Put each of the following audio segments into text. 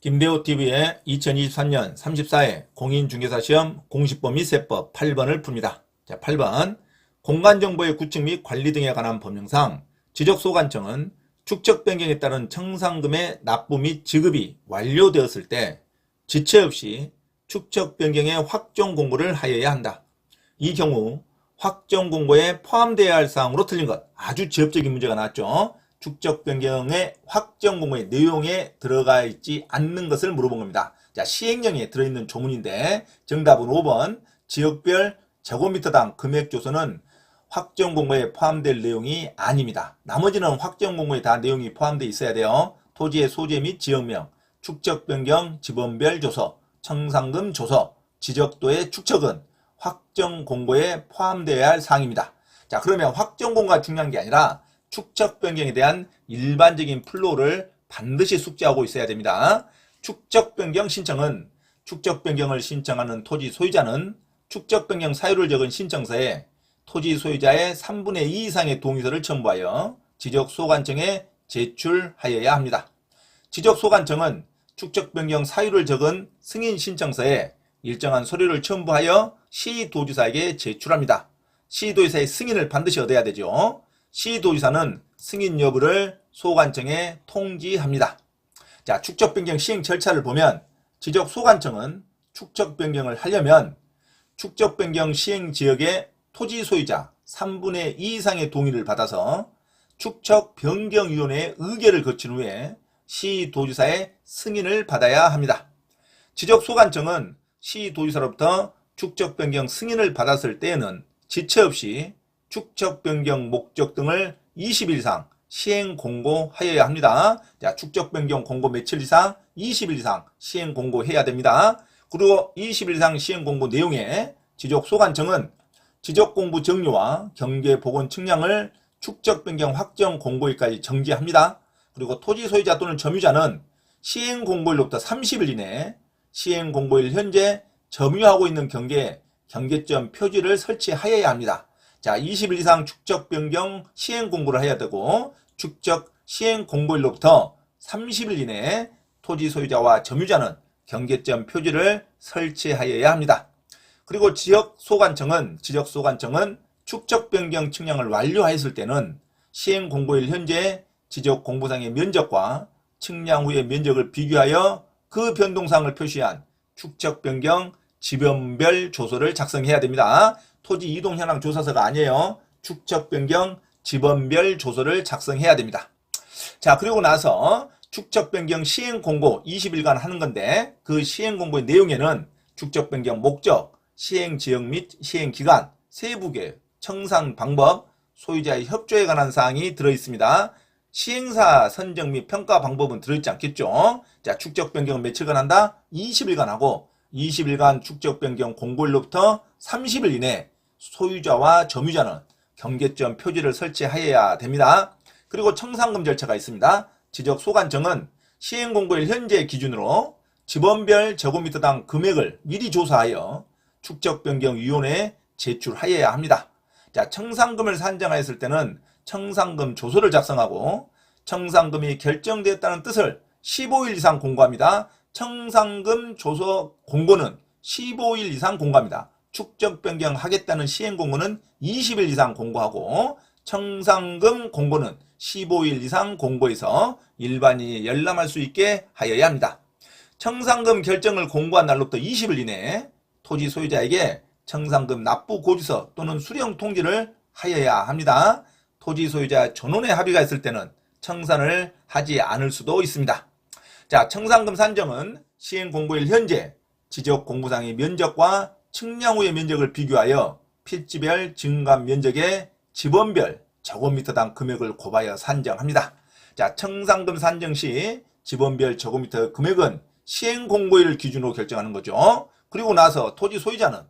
김배우TV의 2023년 34회 공인중개사 시험 공시범위 세법 8번을 풉니다. 자, 8번. 공간정보의 구축 및 관리 등에 관한 법령상 지적소관청은 축적 변경에 따른 청산금의 납부 및 지급이 완료되었을 때 지체 없이 축적 변경의 확정 공고를 하여야 한다. 이 경우 확정 공고에 포함되어야 할 사항으로 틀린 것. 아주 지엽적인 문제가 나왔죠. 축적 변경의 확정 공고의 내용에 들어가 있지 않는 것을 물어본 겁니다. 자, 시행령에 들어있는 조문인데 정답은 5번 지역별 제곱미터당 금액 조서는 확정 공고에 포함될 내용이 아닙니다. 나머지는 확정 공고에 다 내용이 포함되어 있어야 돼요. 토지의 소재 및 지역명, 축적 변경 지번별 조서, 청산금 조서, 지적도의 축척은 확정 공고에 포함되어야 할 사항입니다. 자, 그러면 확정 공고가 중요한 게 아니라 축적 변경에 대한 일반적인 플로우를 반드시 숙지하고 있어야 됩니다. 축적 변경 신청은 축적 변경을 신청하는 토지 소유자는 축적 변경 사유를 적은 신청서에 토지 소유자의 3분의 2 이상의 동의서를 첨부하여 지적 소관청에 제출하여야 합니다. 지적 소관청은 축적 변경 사유를 적은 승인 신청서에 일정한 서류를 첨부하여 시도지사에게 제출합니다. 시도지사의 승인을 반드시 얻어야 되죠. 시도지사는 승인 여부를 소관청에 통지합니다. 자, 축적 변경 시행 절차를 보면 지적 소관청은 축적 변경을 하려면 축적 변경 시행 지역의 토지 소유자 3분의 2 이상의 동의를 받아서 축척 변경위원회의 의결을 거친 후에 시도지사의 승인을 받아야 합니다. 지적 소관청은 시도지사로부터 축적 변경 승인을 받았을 때에는 지체 없이 축적 변경 목적 등을 20일 이상 시행 공고하여야 합니다. 자, 축적 변경 공고 며칠 이상 20일 이상 시행 공고해야 됩니다. 그리고 20일 이상 시행 공고 내용에 지적 소관청은 지적 공부 정료와 경계 복원 측량을 축적 변경 확정 공고일까지 정지합니다. 그리고 토지 소유자 또는 점유자는 시행 공고일로부터 30일 이내 시행 공고일 현재 점유하고 있는 경계에 경계점 표지를 설치하여야 합니다. 자, 20일 이상 축적 변경 시행 공고를 해야 되고 축적 시행 공고일로부터 30일 이내에 토지 소유자와 점유자는 경계점 표지를 설치하여야 합니다. 그리고 지역 소관청은 지적 소관청은 축적 변경 측량을 완료하였을 때는 시행 공고일 현재 지적 공부상의 면적과 측량 후의 면적을 비교하여 그 변동사항을 표시한 축적 변경 지변별 조서를 작성해야 됩니다. 토지 이동 현황 조사서가 아니에요. 축적 변경 지번별 조서를 작성해야 됩니다. 자, 그리고 나서 축적 변경 시행 공고 20일간 하는 건데 그 시행 공고의 내용에는 축적 변경 목적, 시행 지역 및 시행 기간, 세부 계획, 청산 방법, 소유자의 협조에 관한 사항이 들어 있습니다. 시행사 선정 및 평가 방법은 들어있지 않겠죠. 자, 축적 변경은 며칠간 한다? 20일간 하고 20일간 축적 변경 공고일로부터 30일 이내 소유자와 점유자는 경계점 표지를 설치하여야 됩니다. 그리고 청산금 절차가 있습니다. 지적 소관청은 시행 공고일 현재 기준으로 지번별 제곱미터당 금액을 미리 조사하여 축적 변경 위원회에 제출하여야 합니다. 자, 청산금을 산정하였을 때는 청산금 조서를 작성하고 청산금이 결정되었다는 뜻을 15일 이상 공고합니다. 청산금 조서 공고는 15일 이상 공고합니다. 축적 변경하겠다는 시행 공고는 20일 이상 공고하고 청산금 공고는 15일 이상 공고해서 일반인이 열람할 수 있게 하여야 합니다. 청산금 결정을 공고한 날로부터 20일 이내에 토지 소유자에게 청산금 납부 고지서 또는 수령 통지를 하여야 합니다. 토지 소유자 전원의 합의가 있을 때는 청산을 하지 않을 수도 있습니다. 자, 청산금 산정은 시행 공고일 현재 지적 공부상의 면적과 측량 후의 면적을 비교하여 필지별 증감 면적의 지번별 제곱미터당 금액을 곱하여 산정합니다. 자, 청산금 산정 시 지번별 제곱미터 금액은 시행 공고일을 기준으로 결정하는 거죠. 그리고 나서 토지 소유자는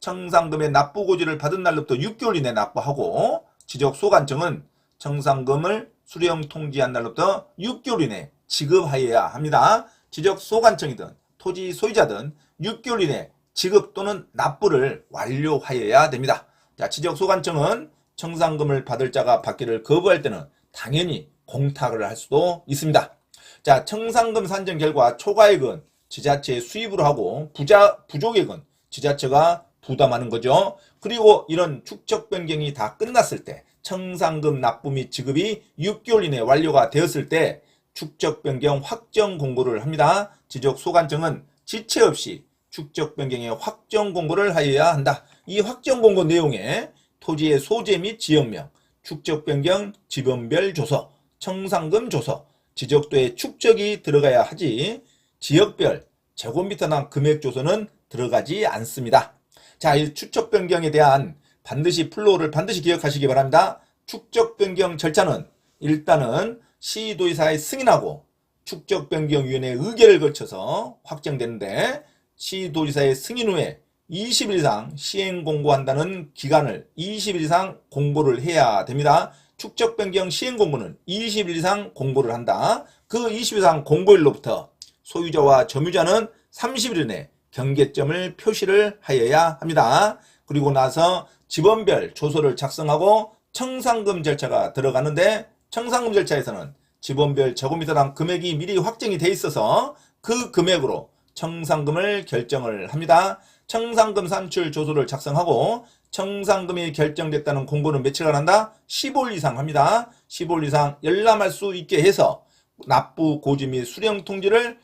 청산금의 납부 고지를 받은 날로부터 6개월 이내 납부하고 지적 소관청은 청산금을 수령 통지한 날로부터 6개월 이내 지급하여야 합니다. 지적 소관청이든 토지 소유자든 6개월 이내 지급 또는 납부를 완료하여야 됩니다. 자, 지적 소관청은 청산금을 받을 자가 받기를 거부할 때는 당연히 공탁을 할 수도 있습니다. 자, 청산금 산정 결과 초과액은 지자체의 수입으로 하고 부자 부족액은 지자체가 부담하는 거죠. 그리고 이런 축적 변경이 다 끝났을 때 청산금 납부 및 지급이 6개월 이내 완료가 되었을 때 축적 변경 확정 공고를 합니다. 지적 소관청은 지체 없이 축적 변경의 확정 공고를 하여야 한다. 이 확정 공고 내용에 토지의 소재 및 지역명, 축적 변경 지번별 조서, 청산금 조서, 지적도의 축적이 들어가야 하지 지역별 제곱미터당 금액 조서는 들어가지 않습니다. 자, 이 축적 변경에 대한 반드시 플로우를 반드시 기억하시기 바랍니다. 축적 변경 절차는 일단은 시도의사의 승인하고 축적 변경 위원회 의결을 거쳐서 확정되는데 시도지사의 승인 후에 20일 이상 시행 공고한다는 기간을 20일 이상 공고를 해야 됩니다. 축적 변경 시행 공고는 20일 이상 공고를 한다. 그 20일 이상 공고일로부터 소유자와 점유자는 30일 이내 경계점을 표시를 하여야 합니다. 그리고 나서 지번별 조서를 작성하고 청산금 절차가 들어가는데 청산금 절차에서는 지번별 제곱미터당 금액이 미리 확정이 돼 있어서 그 금액으로 청산금을 결정을 합니다. 청산금 산출 조서를 작성하고 청산금이 결정됐다는 공고는 며칠간 한다? 15일 이상 합니다. 15일 이상 열람할 수 있게 해서 납부 고지 및 수령 통지를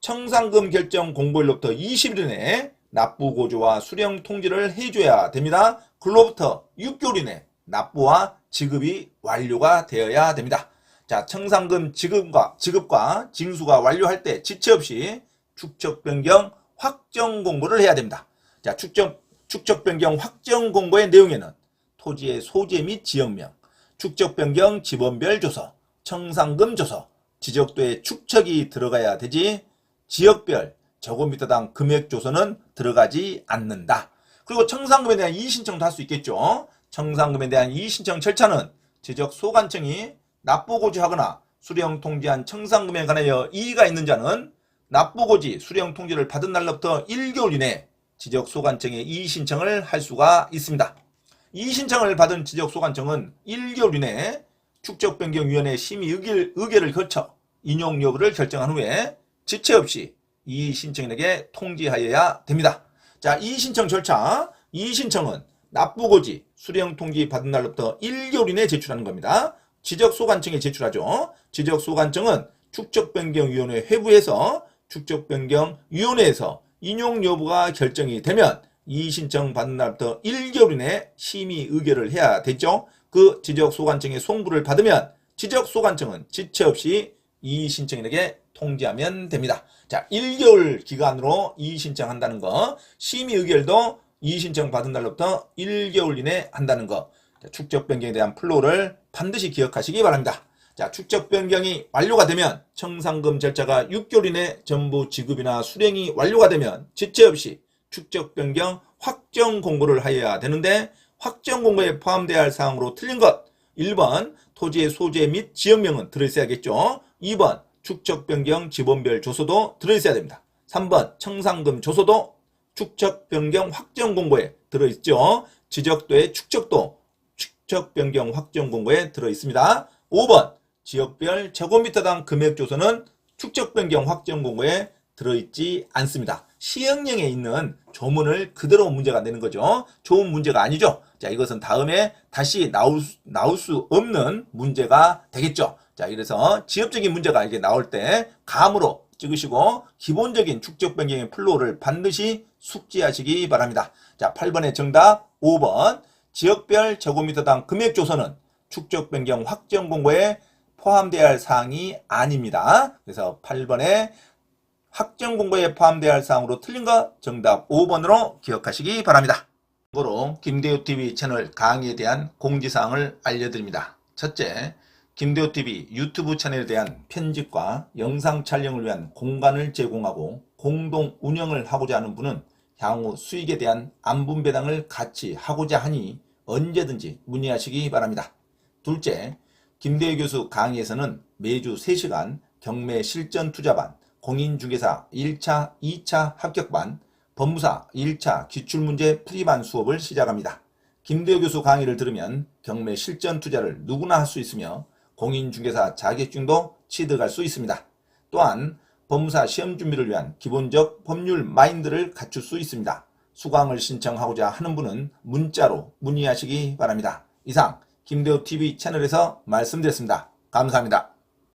청산금 결정 공고일로부터 20일 이내에 납부 고지와 수령 통지를 해줘야 됩니다. 그로부터 6개월 이내 납부와 지급이 완료가 되어야 됩니다. 자, 청산금 지급과 지급과 징수가 완료할 때 지체 없이 축적 변경 확정 공고를 해야 됩니다. 자, 축적 축적 변경 확정 공고의 내용에는 토지의 소재 및 지역명, 축적 변경 지번별 조서, 청산금 조서, 지적도의 축척이 들어가야 되지 지역별 제곱미터당 금액 조서는 들어가지 않는다. 그리고 청산금에 대한 이의신청도 할 수 있겠죠. 청산금에 대한 이의신청 절차는 지적 소관청이 납부고지하거나 수령 통지한 청산금에 관하여 이의가 있는 자는 납부고지 수령 통지를 받은 날로부터 1개월 이내 지적 소관청에 이의 신청을 할 수가 있습니다. 이의 신청을 받은 지적 소관청은 1개월 이내에 축적변경위원회 심의 의결, 의결을 거쳐 인용 여부를 결정한 후에 지체 없이 이의 신청인에게 통지하여야 됩니다. 자, 이의 신청 절차. 이의 신청은 납부고지 수령 통지 받은 날로부터 1개월 이내에 제출하는 겁니다. 지적 소관청에 제출하죠. 지적 소관청은 축적변경위원회 회부에서 축적 변경 위원회에서 인용 여부가 결정이 되면 이 신청 받는 날부터 1개월 이내 심의 의결을 해야 되죠. 그 지적 소관청의 송부를 받으면 지적 소관청은 지체 없이 이 신청인에게 통지하면 됩니다. 자, 1개월 기간으로 이 신청한다는 거, 심의 의결도 이 신청 받은 날로부터 1개월 이내 한다는 거, 자, 축적 변경에 대한 플로우를 반드시 기억하시기 바랍니다. 자, 축적 변경이 완료가 되면 청산금 절차가 6개월 이내 전부 지급이나 수령이 완료가 되면 지체 없이 축적 변경 확정 공고를 하여야 되는데 확정 공고에 포함되어야 할 사항으로 틀린 것 1번 토지의 소재 및 지역명은 들어있어야겠죠. 2번 축적 변경 지번별 조서도 들어있어야 됩니다. 3번 청산금 조서도 축적 변경 확정 공고에 들어있죠. 지적도의 축적도 축적 변경 확정 공고에 들어 있습니다. 5번 지역별 제곱미터당 금액 조서는 축적 변경 확정 공고에 들어있지 않습니다. 시행령에 있는 조문을 그대로 문제가 되는 거죠. 좋은 문제가 아니죠. 자, 이것은 다음에 다시 나올, 수- 나올 수 없는 문제가 되겠죠. 자, 그래서 지역적인 문제가 이게 나올 때 감으로 찍으시고 기본적인 축적 변경의 플로우를 반드시 숙지하시기 바랍니다. 자, 8번의 정답 5번 지역별 제곱미터당 금액 조서는 축적 변경 확정 공고에 포함되어야 할 사항이 아닙니다. 그래서 8번에 확정 공고에 포함되어야 할 사항으로 틀린 거 정답 5번으로 기억하시기 바랍니다. 참고로 김대호TV 채널 강의에 대한 공지사항을 알려드립니다. 첫째, 김대호TV 유튜브 채널에 대한 편집과 영상 촬영을 위한 공간을 제공하고 공동 운영을 하고자 하는 분은 향후 수익에 대한 안분 배당을 같이 하고자 하니 언제든지 문의하시기 바랍니다. 둘째, 김대희 교수 강의에서는 매주 3시간 경매 실전 투자반, 공인중개사 1차, 2차 합격반, 법무사 1차 기출문제 풀이반 수업을 시작합니다. 김대호 교수 강의를 들으면 경매 실전 투자를 누구나 할 수 있으며 공인중개사 자격증도 취득할 수 있습니다. 또한 법무사 시험 준비를 위한 기본적 법률 마인드를 갖출 수 있습니다. 수강을 신청하고자 하는 분은 문자로 문의하시기 바랍니다. 이상 김대우 TV 채널에서 말씀드렸습니다. 감사합니다.